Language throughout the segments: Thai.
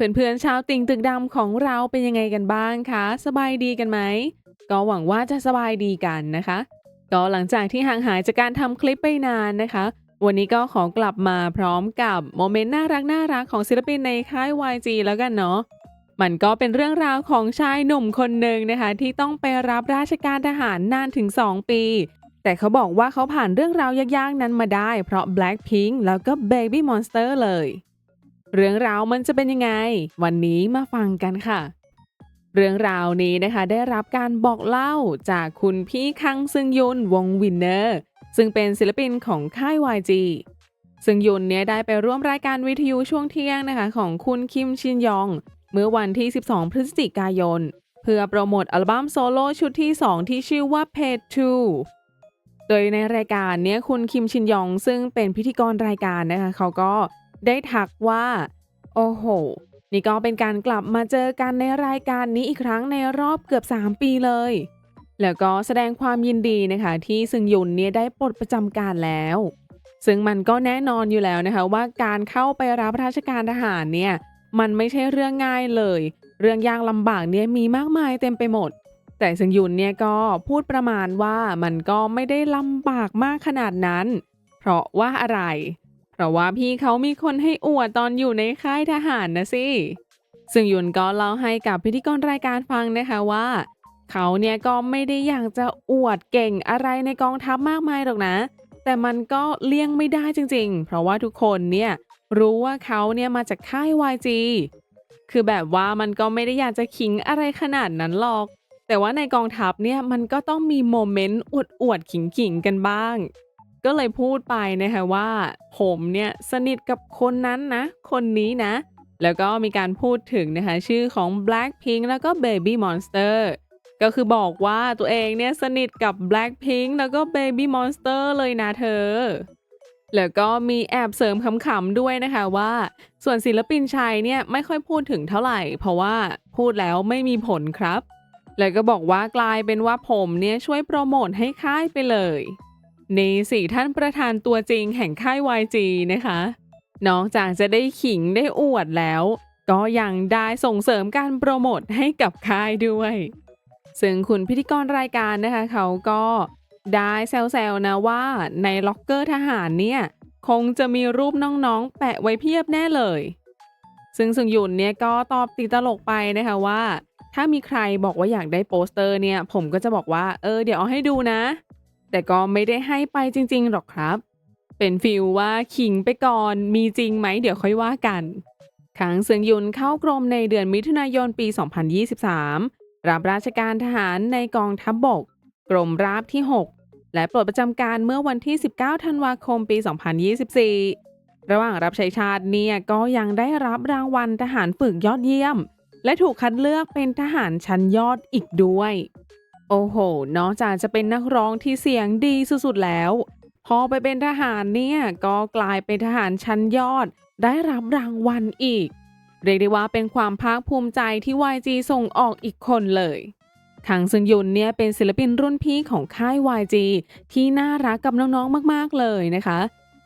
เพื่อนๆชาวติ่งตึกดำของเราเป็นยังไงกันบ้างคะ สบายดีกันไหม ก็หวังว่าจะสบายดีกันนะคะ ก็หลังจากที่ห่างหายจากการทำคลิปไปนานนะคะ วันนี้ก็ขอกลับมาพร้อมกับโมเมนต์น่ารักน่ารักของศิลปินในค่าย YG แล้วกันเนาะ มันก็เป็นเรื่องราวของชายหนุ่มคนหนึ่งนะคะ ที่ต้องไปรับราชการทหารนานถึง 2 ปี แต่เขาบอกว่าเขาผ่านเรื่องราวยากๆนั้นมาได้ เพราะ Blackpink แล้วก็ Baby Monster เลย เรื่องราวมันจะเป็นยังไง วันนี้มาฟังกันค่ะ เรื่องราวนี้นะคะได้รับการบอกเล่าจากคุณพี่คังซึงยุนวงวินเนอร์ ซึ่งเป็นศิลปินของค่าย YG ซึ่งยุนเนี่ยได้ไปร่วมรายการวิทยุช่วงเที่ยงนะคะของคุณคิมชินยอง เมื่อวันที่ 12 พฤศจิกายน เพื่อโปรโมทอัลบั้มโซโล่ชุดที่ 2 ที่ชื่อว่า p a g 2โดยในรายการเนี้ยคุณคิมชินยองซึ่งเป็นพิธีกรรายการนะคะเขาก็ ได้ทักว่า โอ้โห นี่ก็เป็นการกลับมาเจอกันในรายการนี้อีกครั้งในรอบเกือบ 3 ปีเลย แล้วก็แสดงความยินดีนะคะที่ซึงยุนเนี่ยได้ปลดประจำการแล้ว ซึ่งมันก็แน่นอนอยู่แล้วนะคะว่าการเข้าไปรับราชการทหารเนี่ยมันไม่ใช่เรื่องง่ายเลย เรื่องยากลำบากเนี่ยมีมากมายเต็มไปหมด แต่ซึงยุนเนี่ยก็พูดประมาณว่ามันก็ไม่ได้ลำบากมากขนาดนั้น เพราะว่าอะไร ราะว่าพี่เขามีคนให้อวดตอนอยู่ในค่ายทหารนะสิ ซึ่งยุนก็เล่าให้กับพิธีกรรายการฟังนะคะว่า เขาเนี่ยก็ไม่ได้อยากจะอวดเก่งอะไรในกองทัพมากมายหรอกนะ แต่มันก็เลี่ยงไม่ได้จริง ๆ เพราะว่าทุกคนเนี่ยรู้ว่าเขาเนี่ยมาจากค่าย YG คือแบบว่ามันก็ไม่ได้อยากจะขิงอะไรขนาดนั้นหรอก แต่ว่าในกองทัพเนี่ยมันก็ต้องมีโมเมนต์อวดๆขิงๆกันบ้าง ก็เลยพูดไปนะคะว่า ผมเนี่ยสนิทกับคนนั้นนะ คนนี้นะ แล้วก็มีการพูดถึงนะคะชื่อของ Blackpink แล้วก็ Baby Monster ก็คือบอกว่าตัวเองเนี่ยสนิทกับ Blackpink แล้วก็ Baby Monster เลยนะเธอ แล้วก็มีแอบเสริมขำๆด้วยนะคะว่า ส่วนศิลปินชายเนี่ยไม่ค่อยพูดถึงเท่าไหร่ เพราะว่าพูดแล้วไม่มีผลครับ แล้วก็บอกว่ากลายเป็นว่าผมเนี่ยช่วยโปรโมทให้ค่ายไปเลย นี่สี่ท่านประธานตัวจริงแห่งค่าย YG นะคะ นอกจากจะได้ขิงได้อวดแล้ว ก็ยังได้ส่งเสริมการโปรโมทให้กับค่ายด้วย ซึ่งคุณพิธีกรรายการนะคะ เขาก็ได้แซวๆนะว่าในล็อกเกอร์ทหารเนี่ย คงจะมีรูปน้องๆ แปะไว้เพียบแน่เลย ซึ่งซึงยุนเนี่ยก็ตอบติดตลกไปนะคะว่า ถ้ามีใครบอกว่าอยากได้โปสเตอร์เนี่ย ผมก็จะบอกว่า เออ เดี๋ยวเอาให้ดูนะ แต่ก็ไม่ได้ให้ไปจริง ๆ หรอกครับ เป็นฟิลว่าขิงไปก่อน มีจริงไหมเดี๋ยวค่อยว่ากันขังเซิงยุนเข้ากรมในเดือนมิถุนายนปี 2023 รับราชการทหารในกองทัพบบก กรมราบที่ 6 และปลดประจำการเมื่อวันที่ 19 ธันวาคมปี 2024 ระหว่างรับใช้ชาติเนี่ยก็ยังได้รับรางวัลทหารฝึกยอดเยี่ยม และถูกคัดเลือกเป็นทหารชั้นยอดอีกด้วย โอ้โห นอกจากจะเป็นนักร้องที่เสียงดีสุดๆแล้ว พอไปเป็นทหารเนี่ยก็กลายเป็นทหารชั้นยอด ได้รับรางวัลอีก เรียกได้ว่าเป็นความภาคภูมิใจที่ YG ส่งออกอีกคนเลยคังซึงยุนเนี่ยเป็นศิลปินรุ่นพี่ของค่าย YG ที่น่ารักกับน้องๆมากๆเลยนะคะ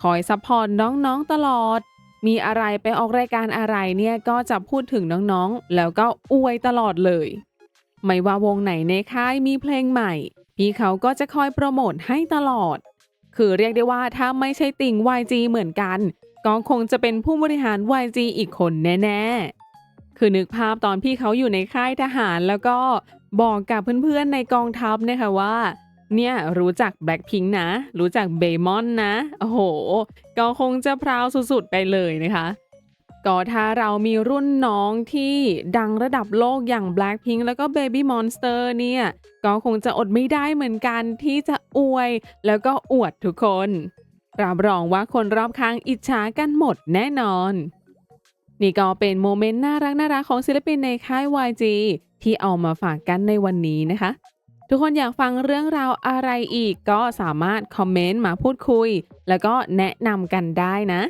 คอยซัพพอร์ตน้องๆตลอด มีอะไรไปออกรายการอะไรเนี่ยก็จะพูดถึงน้องๆ แล้วก็อวยตลอดเลย ไม่ว่าวงไหนในค่ายมีเพลงใหม่ พี่เขาก็จะคอยโปรโมทให้ตลอด คือเรียกได้ว่าถ้าไม่ใช่ติ่ง YG เหมือนกัน ก็คงจะเป็นผู้บริหาร YG อีกคนแน่ๆ คือนึกภาพตอนพี่เขาอยู่ในค่ายทหารแล้วก็บอกกับเพื่อนๆในกองทัพนะคะว่าเนี่ยรู้จัก Blackpink นะ รู้จักเบมอนนะ โอ้โห ก็คงจะพราวสุดๆไปเลยนะคะ ก็ถ้าเรามีรุ่นน้องที่ดังระดับโลกอย่าง Blackpink แล้วก็ Baby Monster เนี่ย ก็คงจะอดไม่ได้เหมือนกันที่จะอวยแล้วก็อวดทุกคน รับรองว่าคนรอบข้างอิจฉากันหมดแน่นอน นี่ก็เป็นโมเมนต์น่ารักน่ารักของศิลปินในค่าย YG ที่เอามาฝากกันในวันนี้นะคะ ทุกคนอยากฟังเรื่องราวอะไรอีกก็สามารถคอมเมนต์มาพูดคุย แล้วก็แนะนำกันได้นะ